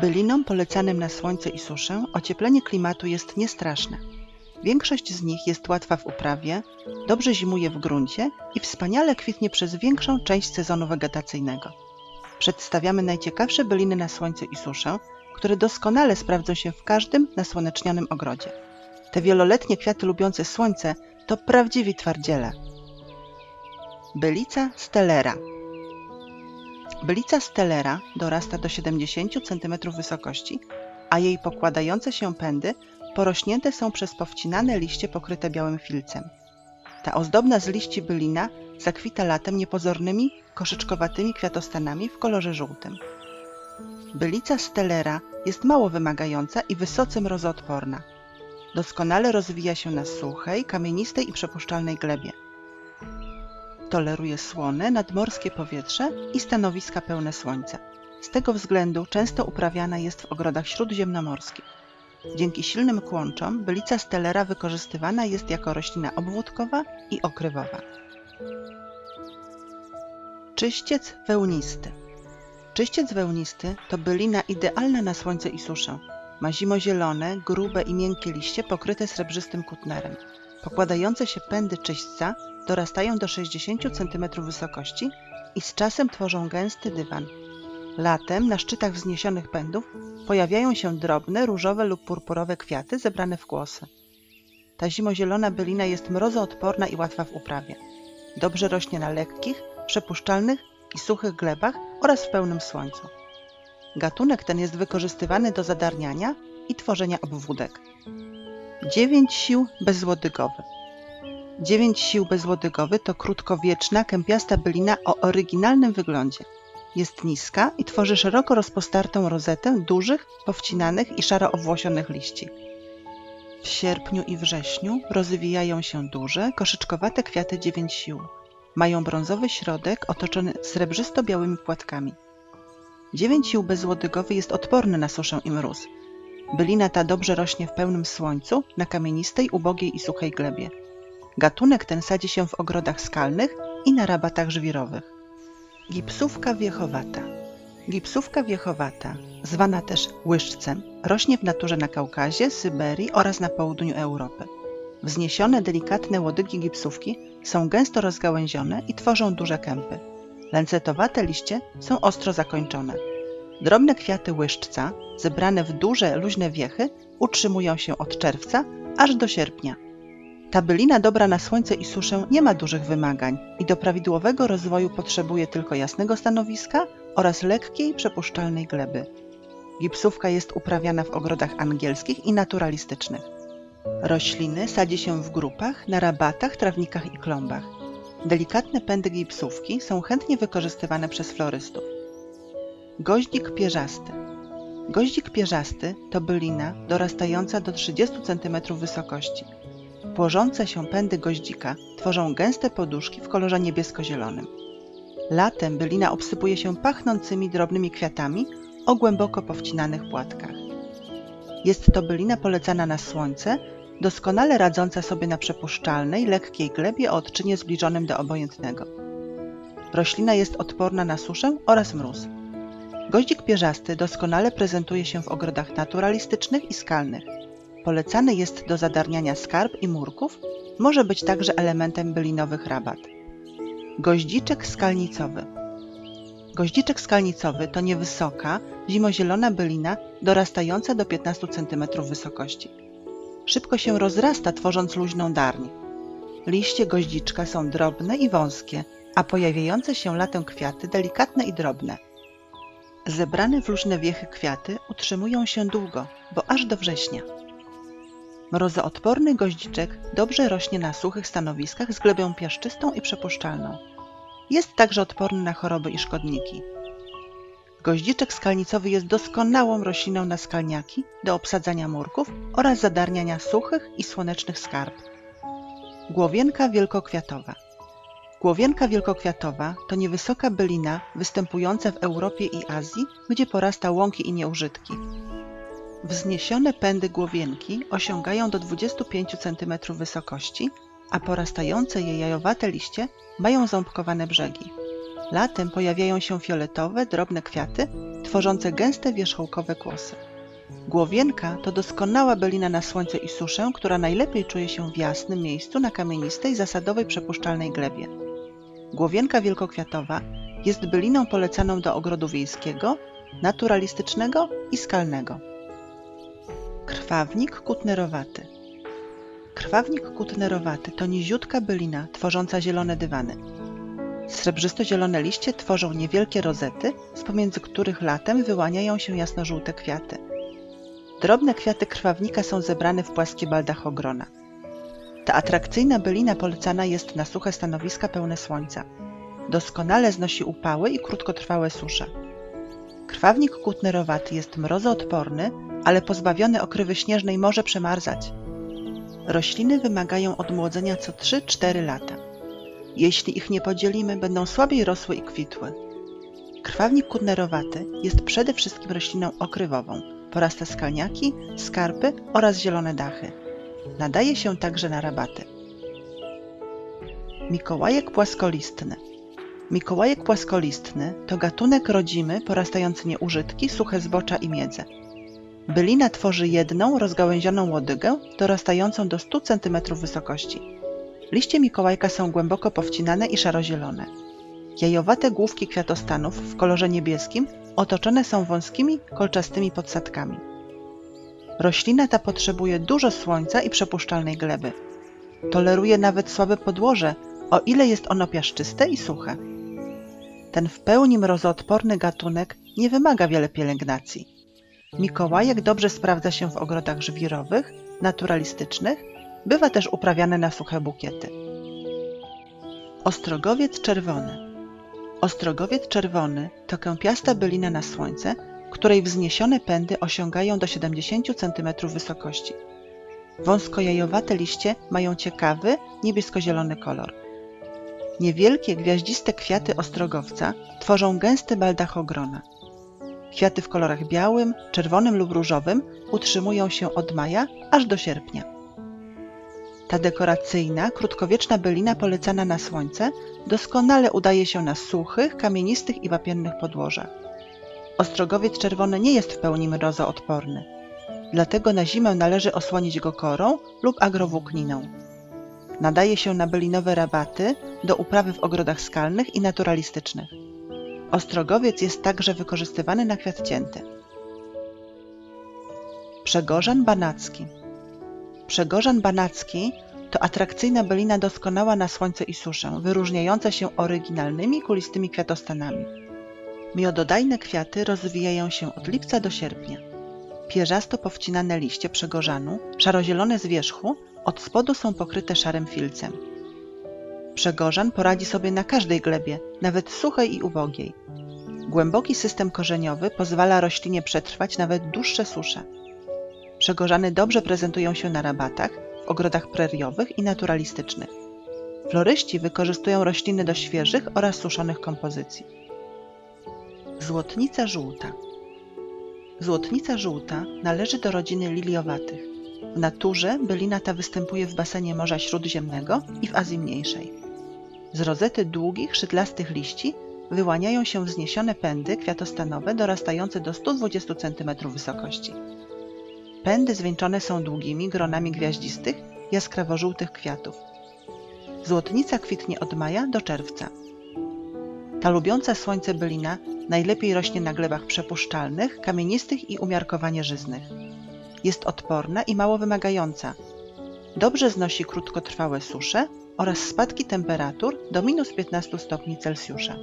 Bylinom polecanym na słońce i suszę ocieplenie klimatu jest niestraszne. Większość z nich jest łatwa w uprawie, dobrze zimuje w gruncie i wspaniale kwitnie przez większą część sezonu wegetacyjnego. Przedstawiamy najciekawsze byliny na słońce i suszę, które doskonale sprawdzą się w każdym nasłonecznionym ogrodzie. Te wieloletnie kwiaty lubiące słońce to prawdziwi twardziele. Bylica stellera Bylica stellera dorasta do 70 cm wysokości, a jej pokładające się pędy porośnięte są przez powcinane liście pokryte białym filcem. Ta ozdobna z liści bylina zakwita latem niepozornymi, koszyczkowatymi kwiatostanami w kolorze żółtym. Bylica stellera jest mało wymagająca i wysoce mrozoodporna. Doskonale rozwija się na suchej, kamienistej i przepuszczalnej glebie. Toleruje słone, nadmorskie powietrze i stanowiska pełne słońca. Z tego względu często uprawiana jest w ogrodach śródziemnomorskich. Dzięki silnym kłączom bylica stellera wykorzystywana jest jako roślina obwódkowa i okrywowa. Czyściec wełnisty Czyściec wełnisty to bylina idealna na słońce i suszę. Ma zimozielone, grube i miękkie liście pokryte srebrzystym kutnerem. Pokładające się pędy czyśćca dorastają do 60 cm wysokości i z czasem tworzą gęsty dywan. Latem na szczytach wzniesionych pędów pojawiają się drobne, różowe lub purpurowe kwiaty zebrane w głosy. Ta zimozielona bylina jest mrozoodporna i łatwa w uprawie. Dobrze rośnie na lekkich, przepuszczalnych i suchych glebach oraz w pełnym słońcu. Gatunek ten jest wykorzystywany do zadarniania i tworzenia obwódek. Dziewięć sił bezłodygowy. Dziewięć sił bezłodygowy to krótkowieczna, kępiasta bylina o oryginalnym wyglądzie. Jest niska i tworzy szeroko rozpostartą rozetę dużych, powcinanych i szaro owłosionych liści. W sierpniu i wrześniu rozwijają się duże, koszyczkowate kwiaty dziewięć sił. Mają brązowy środek otoczony srebrzysto-białymi płatkami. Dziewięć sił bezłodygowy jest odporny na suszę i mróz. Bylina ta dobrze rośnie w pełnym słońcu, na kamienistej, ubogiej i suchej glebie. Gatunek ten sadzi się w ogrodach skalnych i na rabatach żwirowych. Gipsówka wiechowata. Gipsówka wiechowata, zwana też łyżcem, rośnie w naturze na Kaukazie, Syberii oraz na południu Europy. Wzniesione, delikatne łodygi gipsówki są gęsto rozgałęzione i tworzą duże kępy. Lancetowate liście są ostro zakończone. Drobne kwiaty łyżczca, zebrane w duże, luźne wiechy, utrzymują się od czerwca aż do sierpnia. Ta bylina dobra na słońce i suszę nie ma dużych wymagań i do prawidłowego rozwoju potrzebuje tylko jasnego stanowiska oraz lekkiej, przepuszczalnej gleby. Gipsówka jest uprawiana w ogrodach angielskich i naturalistycznych. Rośliny sadzi się w grupach, na rabatach, trawnikach i klombach. Delikatne pędy gipsówki są chętnie wykorzystywane przez florystów. Goździk pierzasty. Goździk pierzasty to bylina dorastająca do 30 cm wysokości. Płożące się pędy goździka tworzą gęste poduszki w kolorze niebiesko-zielonym. Latem bylina obsypuje się pachnącymi drobnymi kwiatami o głęboko powcinanych płatkach. Jest to bylina polecana na słońce, doskonale radząca sobie na przepuszczalnej, lekkiej glebie o odczynie zbliżonym do obojętnego. Roślina jest odporna na suszę oraz mróz. Goździk pierzasty doskonale prezentuje się w ogrodach naturalistycznych i skalnych. Polecany jest do zadarniania skarb i murków, może być także elementem bylinowych rabat. Goździczek skalnicowy. Goździczek skalnicowy to niewysoka, zimozielona bylina dorastająca do 15 cm wysokości. Szybko się rozrasta, tworząc luźną darń. Liście goździczka są drobne i wąskie, a pojawiające się latem kwiaty delikatne i drobne. Zebrane w luźne wiechy kwiaty utrzymują się długo, bo aż do września. Mrozoodporny goździczek dobrze rośnie na suchych stanowiskach z glebią piaszczystą i przepuszczalną. Jest także odporny na choroby i szkodniki. Goździczek skalnicowy jest doskonałą rośliną na skalniaki, do obsadzania murków oraz zadarniania suchych i słonecznych skarb. Głowienka wielkokwiatowa. Głowienka wielkokwiatowa to niewysoka bylina występująca w Europie i Azji, gdzie porasta łąki i nieużytki. Wzniesione pędy głowienki osiągają do 25 cm wysokości, a porastające je jajowate liście mają ząbkowane brzegi. Latem pojawiają się fioletowe, drobne kwiaty, tworzące gęste wierzchołkowe kłosy. Głowienka to doskonała bylina na słońce i suszę, która najlepiej czuje się w jasnym miejscu na kamienistej, zasadowej, przepuszczalnej glebie. Głowienka wielkokwiatowa jest byliną polecaną do ogrodu wiejskiego, naturalistycznego i skalnego. Krwawnik kutnerowaty Krwawnik kutnerowaty to niziutka bylina tworząca zielone dywany. Srebrzysto-zielone liście tworzą niewielkie rozety, z pomiędzy których latem wyłaniają się jasnożółte kwiaty. Drobne kwiaty krwawnika są zebrane w płaskie baldachogrona. Ta atrakcyjna bylina polecana jest na suche stanowiska pełne słońca. Doskonale znosi upały i krótkotrwałe susze. Krwawnik kutnerowaty jest mrozoodporny, ale pozbawiony okrywy śnieżnej może przemarzać. Rośliny wymagają odmłodzenia co 3-4 lata. Jeśli ich nie podzielimy, będą słabiej rosły i kwitły. Krwawnik kutnerowaty jest przede wszystkim rośliną okrywową. Porasta skalniaki, skarpy oraz zielone dachy. Nadaje się także na rabaty. Mikołajek płaskolistny. Mikołajek płaskolistny to gatunek rodzimy porastający nieużytki, suche zbocza i miedzę. Bylina tworzy jedną rozgałęzioną łodygę dorastającą do 100 cm wysokości. Liście Mikołajka są głęboko powcinane i szarozielone. Jajowate główki kwiatostanów w kolorze niebieskim otoczone są wąskimi, kolczastymi podsadkami. Roślina ta potrzebuje dużo słońca i przepuszczalnej gleby. Toleruje nawet słabe podłoże, o ile jest ono piaszczyste i suche. Ten w pełni mrozoodporny gatunek nie wymaga wiele pielęgnacji. Mikołajek dobrze sprawdza się w ogrodach żwirowych, naturalistycznych, bywa też uprawiany na suche bukiety. Ostrogowiec czerwony. Ostrogowiec czerwony to kępiasta bylina na słońce, której wzniesione pędy osiągają do 70 cm wysokości. Wąskojajowate liście mają ciekawy, niebiesko-zielony kolor. Niewielkie, gwiaździste kwiaty ostrogowca tworzą gęsty baldachogrona. Kwiaty w kolorach białym, czerwonym lub różowym utrzymują się od maja aż do sierpnia. Ta dekoracyjna, krótkowieczna bylina polecana na słońce doskonale udaje się na suchych, kamienistych i wapiennych podłożach. Ostrogowiec czerwony nie jest w pełni mrozoodporny, dlatego na zimę należy osłonić go korą lub agrowłókniną. Nadaje się na bylinowe rabaty do uprawy w ogrodach skalnych i naturalistycznych. Ostrogowiec jest także wykorzystywany na kwiat cięty. Przegorzan banacki Przegorzan banacki to atrakcyjna bylina doskonała na słońce i suszę, wyróżniająca się oryginalnymi, kulistymi kwiatostanami. Miododajne kwiaty rozwijają się od lipca do sierpnia. Pierzasto powcinane liście przegorzanu, szarozielone z wierzchu, od spodu są pokryte szarym filcem. Przegorzan poradzi sobie na każdej glebie, nawet suchej i ubogiej. Głęboki system korzeniowy pozwala roślinie przetrwać nawet dłuższe susze. Przegorzany dobrze prezentują się na rabatach, w ogrodach preriowych i naturalistycznych. Floryści wykorzystują rośliny do świeżych oraz suszonych kompozycji. Złotnica żółta Złotnica żółta należy do rodziny liliowatych. W naturze bylina ta występuje w basenie Morza Śródziemnego i w Azji Mniejszej. Z rozety długich, szydlastych liści wyłaniają się wzniesione pędy kwiatostanowe dorastające do 120 cm wysokości. Pędy zwieńczone są długimi gronami gwiaździstych, jaskrawo-żółtych kwiatów. Złotnica kwitnie od maja do czerwca. Ta lubiąca słońce bylina najlepiej rośnie na glebach przepuszczalnych, kamienistych i umiarkowanie żyznych. Jest odporna i mało wymagająca. Dobrze znosi krótkotrwałe susze oraz spadki temperatur do minus 15 stopni Celsjusza.